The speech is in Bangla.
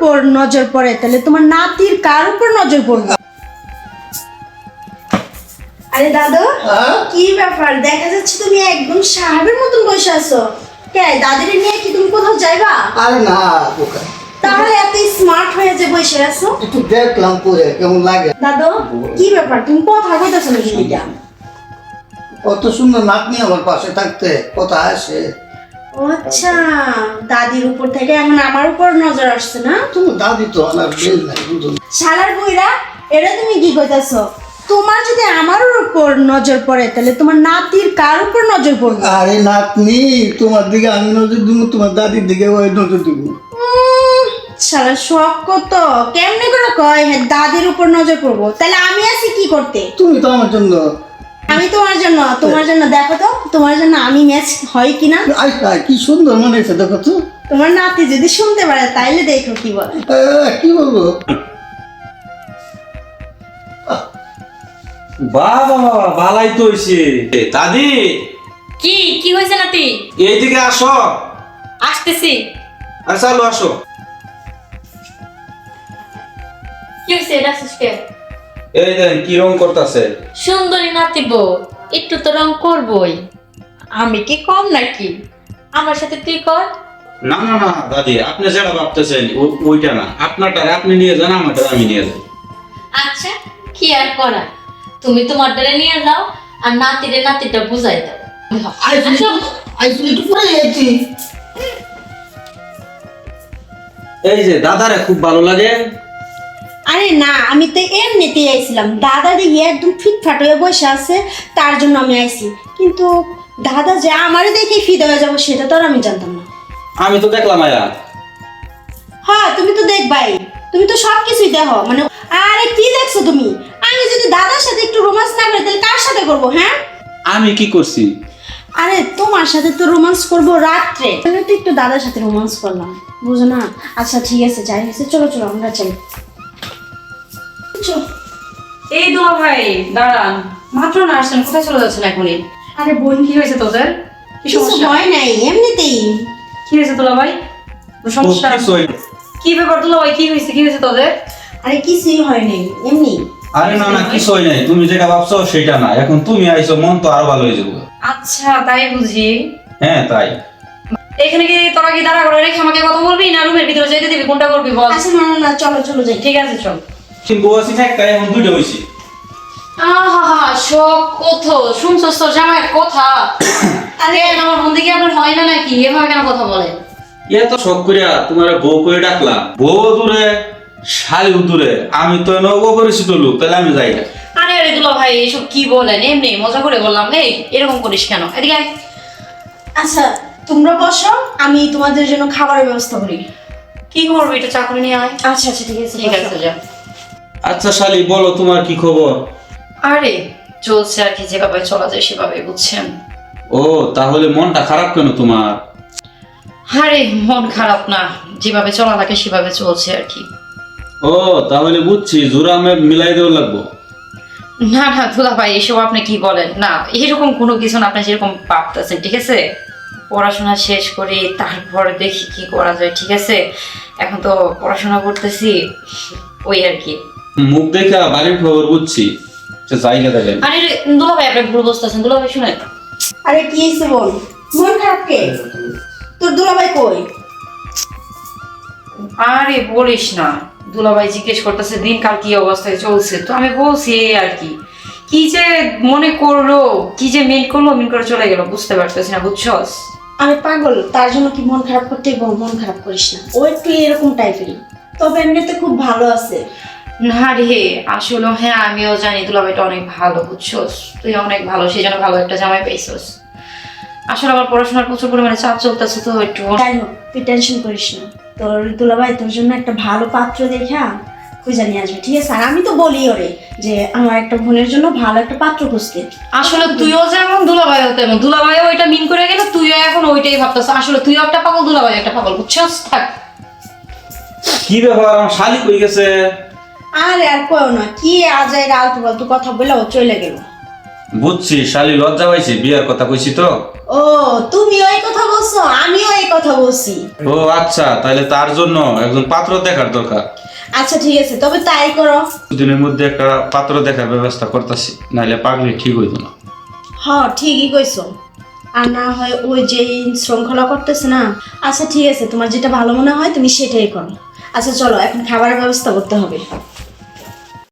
উপর নজর পড়ে তাহলে তোমার নাতির কার উপর নজর পড়বে আরে দাদু হ্যাঁ? কি ব্যাপার? দেখা যাচ্ছে তুমি একদম সাহেবের মতন বসে আছো। কে দাদিরে নিয়ে কি তুমি কোথাও যাইবা? আরে না বোকা। তাহলে এত স্মার্ট হয়ে যে বসে আছো। একটু দেখলাম পরে কেমন লাগে? দাদু কি ব্যাপার? তুমি কথা কইতাছো নাকি কত সুন্দর নাতনি আমার পাশে থাকতে কথা আসে আচ্ছা দাদির উপর থেকে এখন আমার উপর নজর আসছে না? তুমি দাদি তো আমার বেল নাই বুঝুন শালার বইরা এটা তুমি কি কইতাছো? তোমার যদি আমার উপর নজর পড়ে তাহলে তোমার নাতির কার উপর নজর পড়বে? আরে নাতনি তোমার দিকে আমি নজর দিব তোমার দাদির দিকে ওই নজর দিব। শালা শখ কত? কেমনে করে কয় হ্যাঁ দাদির উপর নজর পড়ব? তাহলে আমি আছি কি করতে? তুমি তো আমার জন্য আমি তোমার জন্য তোমার জন্য দেখো তো তোমার জন্য আমি ম্যাচ হয় কিনা? কি সুন্দর মনে হয়েছে দেখো তো। তোমার নাতি যদি শুনতে পারে তাইলে দেখো কি বলে। কি বলব? বাবা বাবা বালাই তো হইছে। দাদি। কি কি হয়েছে নাতি? এইদিকে আসো। আসতেছি। আর চালু আসো। কি হয়েছে? কে? এই দেন কি রং করতেছে? সুন্দরী নাতি বউ একটু তো রং করবই। আমি কি কম নাকি? আমার সাথে তুই কর। না না না দাদি আপনি যেটা ভাবতেছেন ওইটা না। আপনারটা আপনি নিয়ে যান আমারটা আমি নিয়ে যাই। আচ্ছা কি আর করা তুমি তোমার দ্বারা নিয়ে যাও আর নাতিরে নাতিটা বুঝাই দাও। আসো। আইসি একটু পরে যাচ্ছি এই যে দাদারে খুব ভালো লাগে। আরে না আমি তো এমনিতেই আইছিলাম। দাদা দেখি একদম ফিটফাট হয়ে বসে আছে তার জন্য আমি আইছি। কিন্তু দাদা যে আমারও দেখে ফিদা হয়ে যাব সেটা তো আর আমি জানতাম না। আমি তো দেখলাম আয়া। হ্যাঁ তুমি তো দেখবাই। তুমি তো সব কিছুই দেখো। মানে আরে কি দেখছ তুমি? আমি যদি দাদার সাথে একটু রোমান্স না করি তাহলে কার সাথে করব হ্যাঁ? আমি কি করছি? আরে তোমার সাথে তো রোমান্স করব রাত্রে। আমি তো একটু দাদার সাথে রোমান্স করলাম বুঝো না? আচ্ছা ঠিক আছে যাই হয়েছে। চলো চলো আমরা চাই এই দো ভাই দাঁড়ান। মাত্র না আসছেন কোথায় চলে যাচ্ছেন এখনই? আরে বোন কি হয়েছে তোদের? কি সমস্যা? হয় নাই এমনিতেই। কি হয়েছে দুলা ভাই? সমস্যা? কি ব্যাপার দুলা ভাই কি হয়েছে কি হয়েছে তোদের? আরে কিছুই হয় নাই এমনি। আরে না না কিছু হয় নাই। তুমি যেটা ভাবছ সেটা না। এখন তুমি আইছো মন তো আরও ভালো হয়ে যাবে। আচ্ছা তাই বুঝি। হ্যাঁ তাই। এখানে কি তোরা কি দাঁড়া করে রেখে আমাকে কথা বলবি না? রুমের ভিতরে যেতে দিবি কোনটা করবি বল? আচ্ছা না না না চলো চলো যাই। ঠিক আছে চল। কিন্তু আছি একটা এখন দুইটা হয়েছি আহা শখ কত শুনছস তোর জামাইয়ের কথা। আরে আমার বন্ধু কি আপনার হয় না নাকি? এভাবে কেন কথা বলে? ইয়া তো শখ করিয়া তোমার বউ করে ডাকলাম। বউ দূরে শালি দূরে আমি তো নব পরিচিত লোক তাহলে আমি যাই না। আরে আরে দুলা ভাই এসব কি বলেন? এমনি মজা করে বললাম এই এরকম করিস কেন? এদিকে। আচ্ছা তোমরা বসো আমি তোমাদের জন্য খাবারের ব্যবস্থা করি। কি করবি? এটা চাকরি নিয়ে আয়। আচ্ছা আচ্ছা ঠিক আছে ঠিক আছে যা। আচ্ছা শালি বলো তোমার কি খবর? আরে চলছে আর কি যেভাবে চলা যায় সেভাবে বুঝছেন? ও তাহলে মনটা খারাপ কেন তোমার? আরে মন খারাপ না যেভাবে চলা লাগে সেভাবে চলছে আর কি। ও তাহলে বুঝছি জোরা আমি মিলাই দেওয়া লাগবো। না না দুলা ভাই এসব আপনি কি বলেন? না এরকম কোনো কিছু না আপনি যেরকম ভাবতেছেন ঠিক আছে? পড়াশোনা শেষ করি তারপর দেখি কি করা যায় ঠিক আছে? এখন তো পড়াশোনা করতেছি ওই আর কি। মুখ দেখা বাড়ির খবর বুঝছি। আচ্ছা, জায়গা দেখেন আরে দুলা ভাই আপনি ভুল বুঝতেছেন দুলা ভাই শুনেন। আরে কি হয়েছে বল? মন খারাপ কে? তোর দুলাভাই কই? আরে বলিস না দুলাভাই জিজ্ঞেস করতেছে দিনকাল কি অবস্থায় চলছে? তো আমি বলছি এই আর কি। কি যে মনে করল কি যে মেন করল মেন করে চলে গেল বুঝতে পারতেছি না বুঝছস? আমি পাগল তার জন্য কি মন খারাপ করতে গো মন খারাপ করিস না। ও একটু এরকম টাইপেরই তবে এমনিতে খুব ভালো আছে। না রে আসলে হ্যাঁ আমিও জানি দুলাভাইটা অনেক ভালো বুঝছস? তুই অনেক ভালো সেই জন্য ভালো একটা জামাই পাইছস। আসলে আমার পড়াশোনার প্রচুর পরিমাণে চাপ চলতেছে তো একটু। যাই হোক তুই টেনশন করিস না। তোর দুলাভাই তোর জন্য একটা ভালো পাত্র দেখা খুঁজে নিয়ে আসবে ঠিক আছে? আর আমি তো বলি ওরে যে আমার একটা বোনের জন্য ভালো একটা পাত্র খুঁজতে। আসলে তুইও যেমন দুলাভাইও তেমন দুলাভাইও ওইটা মিন করে গেলে তুইও এখন ওইটাই ভাবতেছ। আসলে তুইও একটা পাগল দুলাভাই একটা পাগল বুঝছস? থাক। কি ব্যাপার আমার শালি কই গেছে। আরে আর কও না কি আজাই আলতু ফালতু কথা বলে ও চলে গেল। বুঝছি শালি লজ্জা পাইছে বিয়ার কথা কইছি তো। ও তুমিও এই কথা বলছো আমিও এই কথা বলছি। ও আচ্ছা তাহলে তার জন্য একজন পাত্র দেখার দরকার। আচ্ছা ঠিক আছে তবে তাই করো। দিনের মধ্যে একটা পাত্র দেখার ব্যবস্থা করতেছি নাহলে পাগলি ঠিক হইতো না। হ ঠিকই কইছো। আর না হয় ওই যে শৃঙ্খলা করতেছে না। আচ্ছা ঠিক আছে তোমার যেটা ভালো মনে হয় তুমি সেটাই করো। আচ্ছা চলো এখন খাবারের ব্যবস্থা করতে হবে।